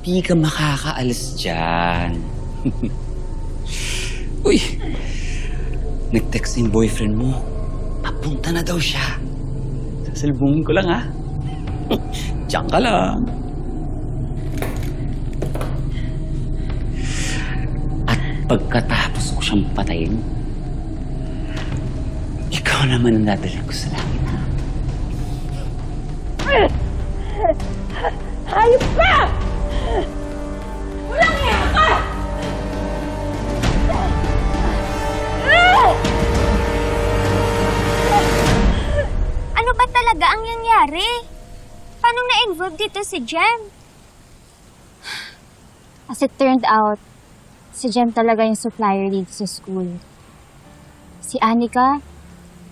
Hindi ka makakaalis dyan. Uy! Nag-text yung boyfriend mo. Papunta na daw siya. Sasalubungin ko lang, ha? Diyan ka lang. At pagkatapos ko siyang patayin, ikaw naman ang dadalhin ko sa langit? Hayop ka! Walang iya ka! Ano ba talaga ang nangyari? Paano na-involve dito si Jem? As it turned out, si Jem talaga yung supplier dito sa school. Si Anika,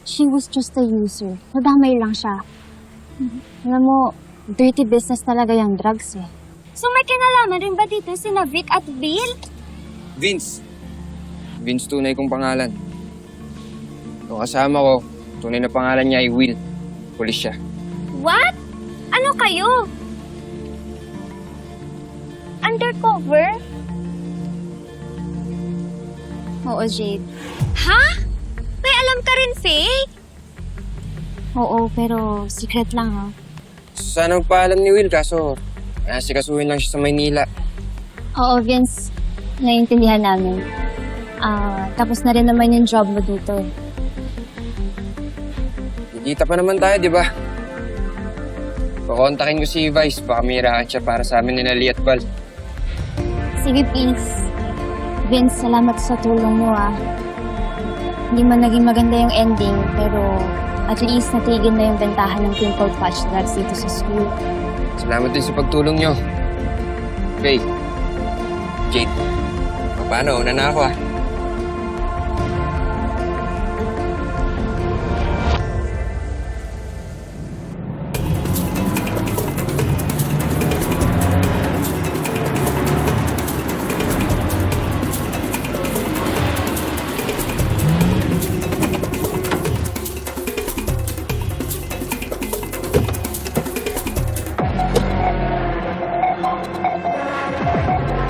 she was just a user. Nadamay lang siya. Alam mo, dirty business talaga yung drugs eh. So may kinalaman rin ba dito si Vic at Bill? Vince. Vince tunay kong pangalan. Yung kasama ko, tunay na pangalan niya ay Will. Pulis siya. What? Ano kayo? Undercover? Oo, Jade. Ha? May alam ka rin, Faye? Oo, pero secret lang, ha? Sana magpaalam ni Will, kaso nasikasuhin lang siya sa Maynila. Oo, Vince. Naiintindihan namin. Ah, tapos na rin naman yung job mo dito. eh. Kikita pa naman tayo, di ba? Pakontakin ko si Vice, baka may rahan siya para sa amin ni Nali at Val. Sige, peace. Vince, salamat sa tulong mo, ah. Hindi man naging maganda yung ending, pero at least natigil na yung bentahan ng pimple patch drugs dito sa school. Salamat din sa pagtulong nyo. Faye. Jade. Paano? Una na ako ah.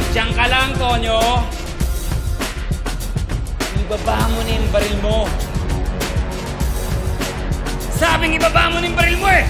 Gantiyan ka lang, Tonyo. Ibaba mo na yung baril mo. Sabing ibaba mo na yung baril mo eh!